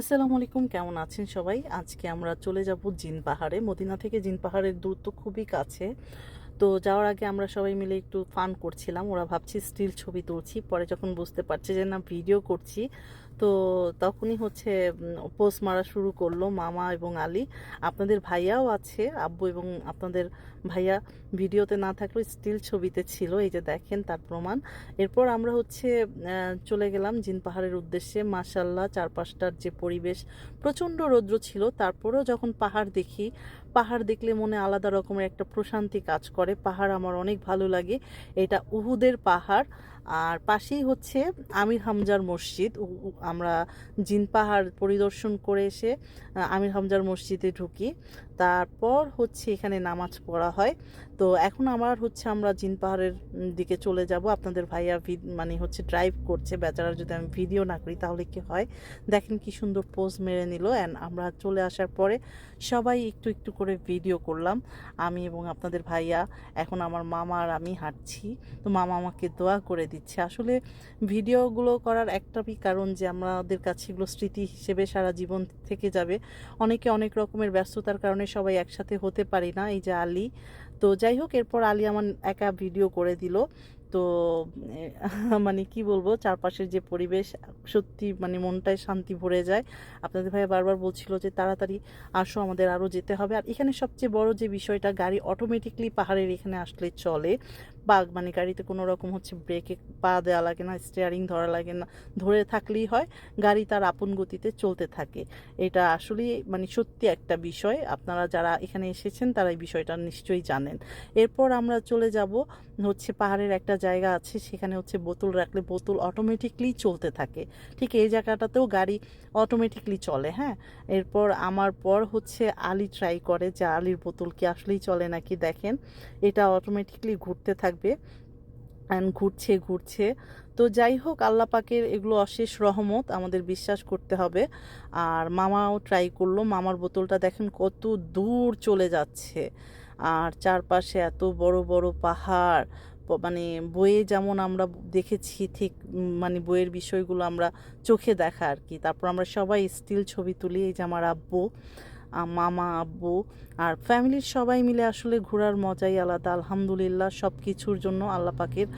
আসসালামু আলাইকুম, কেমন আছেন সবাই? আজকে আমরা চলে যাব জিন পাহাড়ে। মদিনা থেকে জিন পাহাড়ের দূরত্ব খুবই কাছে। তো যাওয়ার আগে আমরা সবাই মিলে একটু ফান করছিলাম। ওরা ভাবছি স্টিল ছবি তুলছি। পরে যখন বুঝতে পারছে যে না, ভিডিও করছি। তো তখনই হচ্ছে পোস্ট মারা শুরু করল মামা এবং আলী। আপনাদের ভাইয়াও আছে, আব্বু এবং আপনাদের ভাইয়া ভিডিওতে না থাকলেও স্টিল ছবিতে ছিল, এই যে দেখেন তার প্রমাণ। এরপর আমরা হচ্ছে চলে গেলাম জিন পাহাড়ের উদ্দেশ্যে। মাসাল্লাহ চারপাশটার যে পরিবেশ প্রচণ্ড রৌদ্র ছিল। তারপরেও যখন পাহাড় দেখি, পাহাড় দেখলে মনে আলাদা রকমের একটা প্রশান্তি কাজ করে। পাহাড় আমার অনেক ভালো লাগে। এটা উহুদের পাহাড়। আর পাশেই হচ্ছে আমির হামজার মসজিদ। আমরা জিন পাহাড় পরিদর্শন করে এসে আমির হামজার মসজিদে ঢুকি। তারপর হচ্ছে এখানে নামাজ পড়া হয়। তো এখন আমার হচ্ছে আমরা জিন পাহাড়ের দিকে চলে যাব। আপনাদের ভাইয়া মানে হচ্ছে ড্রাইভ করছে। বেচারা যদি আমি ভিডিও না করি তাহলে কি হয়? দেখেন কি সুন্দর পোজ মেরে নিল অ্যান্ড আমরা চলে আসার পরে সবাই একটু একটু করে ভিডিও করলাম। আমি এবং আপনাদের ভাইয়া, এখন আমার মামা আর আমি হাঁটছি। তো মামা আমাকে দোয়া করে দিচ্ছে। আসলে ভিডিওগুলো করার একটাই কারণ যে আমাদের কাছে এগুলো স্মৃতি হিসেবে সারা জীবন থেকে যাবে। অনেকে অনেক রকমের ব্যস্ততার কারণে সবাই একসাথে হতে পারি না, এই যে আলী। তো যাই হোক, এরপর আলী আমার একা ভিডিও করে দিল। তো মানে কি বলব, চারপাশের যে পরিবেশ, সত্যি মানে মনটায় শান্তি ভরে যায়। আপনাদের ভাই বারবার বলছিল যে তাড়াতাড়ি আসো, আমাদের আরও যেতে হবে। আর এখানে সবচেয়ে বড় যে বিষয়টা, গাড়ি অটোমেটিকলি পাহাড়ের এখানে আসলে চলে। বা মানে গাড়িতে কোনো রকম হচ্ছে ব্রেকে পা দেওয়া লাগে না স্টিয়ারিং ধরা লাগে না, ধরে থাকলেই হয়, গাড়ি তার আপন গতিতে চলতে থাকে। এটা আসলেই মানে সত্যি একটা বিষয়, আপনারা যারা এখানে এসেছেন তারা এই বিষয়টা নিশ্চয়ই জানেন। এরপর আমরা চলে যাব হচ্ছে পাহাড়ের একটা জায়গা আছে, সেখানে হচ্ছে বোতল রাখলে বোতল অটোমেটিকলি চলতে থাকে। ঠিক এই জায়গাটাতেও গাড়ি অটোমেটিকলি চলে হ্যাঁ? এরপর আমার পর হচ্ছে আলি ট্রাই করে যে আলির বোতল কি আসলেই চলে নাকি দেখেন, এটা অটোমেটিকলি ঘুরতে থাকবে অ্যান্ড ঘুরছে ঘুরছে। তো যাই হোক, আল্লাহ পাকের এগুলো অশেষ রহমত আমাদের বিশ্বাস করতে হবে। আর মামাও ট্রাই করল, মামার বোতলটা দেখেন কত দূর চলে যাচ্ছে। আর চারপাশে এত বড় বড় পাহাড় মানে বইয়ে যেমন আমরা দেখেছি, ঠিক মানে বইয়ের বিষয়গুলো আমরা চোখে দেখা আর কি। তারপর আমরা সবাই স্টিল ছবি তুলি, এই যে আমার আব্বু। মামা, আব্বু আর ফ্যামিলির সবাই মিলে আসলে ঘোরার মজাই আলাদা। আলহামদুলিল্লাহ সব কিছুর জন্য আল্লাহ পাকের